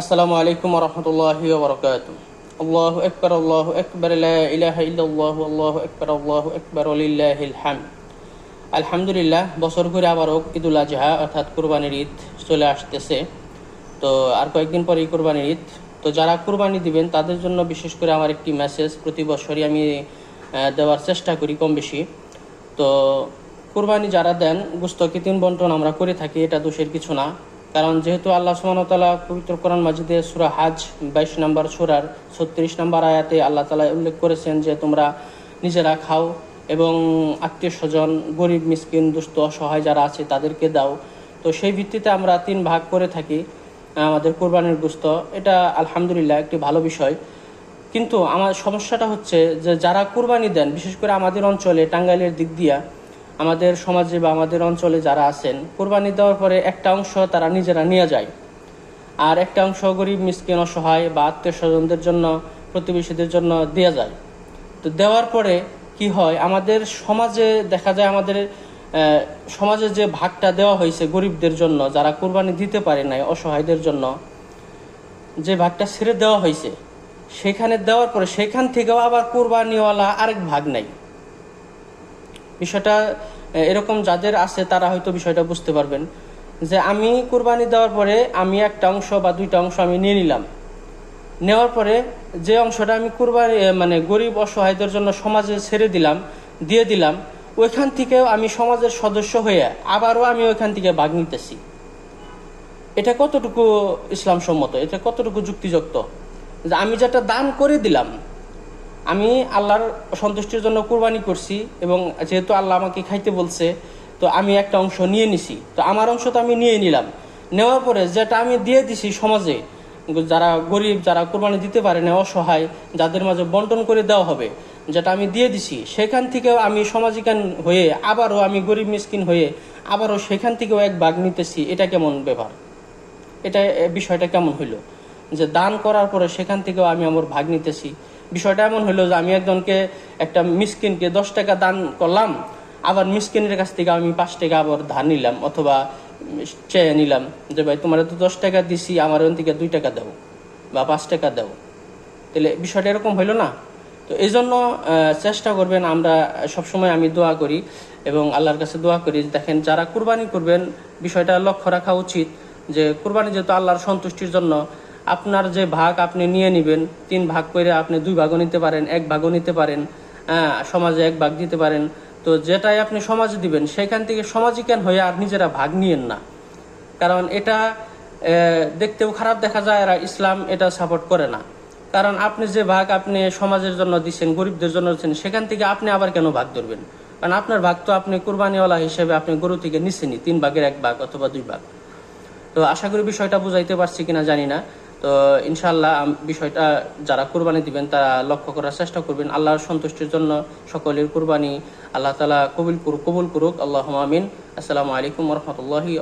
আসসালামু আলাইকুম রহমতুল্লাহি আল্লাহু আকবার আল্লাহু আকবার, লা ইলাহা ইল্লাল্লাহু, আল্লাহু আকবার আল্লাহু আকবার লিল্লাহিল হামদ। আলহামদুলিল্লাহ, বছর ঘুরে আবারও ঈদুল আজহা, অর্থাৎ কুরবানির ঈদ চলে আসতেছে। তো আর কয়েকদিন পরেই কুরবানির ঈদ। তো যারা কুরবানি দিবেন, তাদের জন্য বিশেষ করে আমার একটি মেসেজ প্রতি বছরই আমি দেওয়ার চেষ্টা করি কম বেশি তো কুরবানি যারা দেন গুস্ত কৃত্রিম বন্টন আমরা করে থাকি, এটা দোষের কিছু না। কারণ যেহেতু আল্লাহ সুবহানাহু পবিত্র কোরআন মাজিদে সূরা হাজ বাইশ নম্বর সুরার ছত্রিশ নম্বর আয়াতে আল্লাহ তালা উল্লেখ করেছেন যে তোমরা নিজেরা খাও এবং আত্মীয় স্বজন, গরিব, মিসকিন, দুস্থ, অসহায় যারা আছে তাদেরকে দাও। তো সেই ভিত্তিতে আমরা তিন ভাগ করে থাকি আমাদের কোরবানির গুস্ত এটা আলহামদুলিল্লাহ একটি ভালো বিষয়। কিন্তু আমার সমস্যাটা হচ্ছে যে যারা কোরবানি দেন, বিশেষ করে আমাদের অঞ্চলে টাঙ্গাইলের দিক দিয়া আমাদের সমাজে বা আমাদের অঞ্চলে যারা আছেন, কুরবানি দেওয়ার পরে একটা অংশ তারা নিজেরা নিয়ে যায়। আর একটা অংশ গরিব, মিসকিন, অসহায় বা আত্মীয় স্বজনদের জন্য, প্রতিবেশীদের জন্য দেওয়া যায়। তো দেওয়ার পরে কি হয়, আমাদের সমাজে দেখা যায় আমাদের সমাজে যে ভাগটা দেওয়া হয়েছে গরিবদের জন্য, যারা কুরবানি দিতে পারে নাই, অসহায়দের জন্য, যে ভাগটা ছেড়ে দেওয়া হয়েছে, সেখানে দেওয়ার পরে সেখান থেকেও আবার কোরবানিওয়ালা আরেক ভাগ নাই বিষয়টা এরকম যাদের আছে তারা হয়তো বিষয়টা বুঝতে পারবেন। যে আমি কুরবানি দেওয়ার পরে আমি একটা অংশ বা দুইটা অংশ আমি নিয়ে নিলাম। নেওয়ার পরে যে অংশটা আমি কোরবানি মানে গরিব অসহায়দের জন্য সমাজে ছেড়ে দিলাম, দিয়ে দিলাম, ওইখান থেকেও আমি সমাজের সদস্য হয়ে আবারও আমি ওইখান থেকে ভাগ নিতেছি। এটা কতটুকু ইসলাম সম্মত? এটা কতটুকু যুক্তিযুক্ত? যে আমি যেটা দান করে দিলাম আমি আল্লাহর সন্তুষ্টির জন্য কুরবানি করছি এবং যেহেতু আল্লাহ আমাকে খাইতে বলছে, তো আমি একটা অংশ নিয়ে নিছি। তো আমার অংশ তো আমি নিয়ে নিলাম। নেওয়ার পরে যেটা আমি দিয়ে দিছি সমাজে, যারা গরিব, যারা কোরবানি দিতে পারে না, অসহায়, যাদের মাঝে বন্টন করে দেওয়া হবে, যেটা আমি দিয়ে দিছি, সেখান থেকেও আমি সমাজিকান হয়ে আবারও আমি গরিব মিসকিন হয়ে আবারও সেখান থেকেও এক ভাগ নিতেছি। এটা কেমন ব্যবহার? এটা বিষয়টা কেমন হইল? যে দান করার পরে সেখান থেকেও আমি আমার ভাগ নিতেছি। বিষয়টা এমন হইল যে আমি একজনকে একটা মিসকিনকে দশ টাকা দান করলাম, আবার মিসকিনের কাছ থেকে আমি পাঁচ টাকা আবার ধার নিলাম অথবা চেয়ে নিলাম যে, ভাই, তোমার তো দশ টাকা দিছি, আমার ওখান থেকে দুই টাকা দাও বা পাঁচ টাকা দাও। তাহলে বিষয়টা এরকম হইল না। তো এই জন্য চেষ্টা করবেন আমরা সবসময় আমি দোয়া করি এবং আল্লাহর কাছে দোয়া করি দেখেন, যারা কুরবানি করবেন, বিষয়টা লক্ষ্য রাখা উচিত যে, কুরবানি যেহেতু আল্লাহর সন্তুষ্টির জন্য আপনার যে ভাগ আপনি নিয়ে নেবেন, তিন ভাগ করে আপনি দুই ভাগও নিতে পারেন, এক ভাগও নিতে পারেন হ্যাঁ সমাজে এক ভাগ দিতে পারেন। তো যেটাই আপনি সমাজে দিবেন, সেখান থেকে সমাজিকান হয়ে আর নিজেরা ভাগ নিয়েন না। কারণ এটা দেখতেও খারাপ দেখা যায় আর ইসলাম এটা সাপোর্ট করে না। কারণ আপনি যে ভাগ আপনি সমাজের জন্য দিচ্ছেন গরিবদের জন্য দিচ্ছেন সেখান থেকে আপনি আবার কেন ভাগ ধরবেন? কারণ আপনার ভাগ তো আপনি কোরবানিওয়ালা হিসেবে আপনি গরু থেকে নিচ্ছেনই তিন ভাগের এক ভাগ অথবা দুই ভাগ। তো আশা করি বিষয়টা বুঝাইতে পারছি কিনা জানি না। তো ইনশাল্লাহ বিষয়টা যারা কোরবানি দিবেন, তারা লক্ষ্য করার চেষ্টা করবেন। আল্লাহর সন্তুষ্টির জন্য সকলের কোরবানি আল্লাহ তালা কবুল কবুল করুক। আল্লাহ আমিন। আসসালামু আলাইকুম রহমতুল্লাহি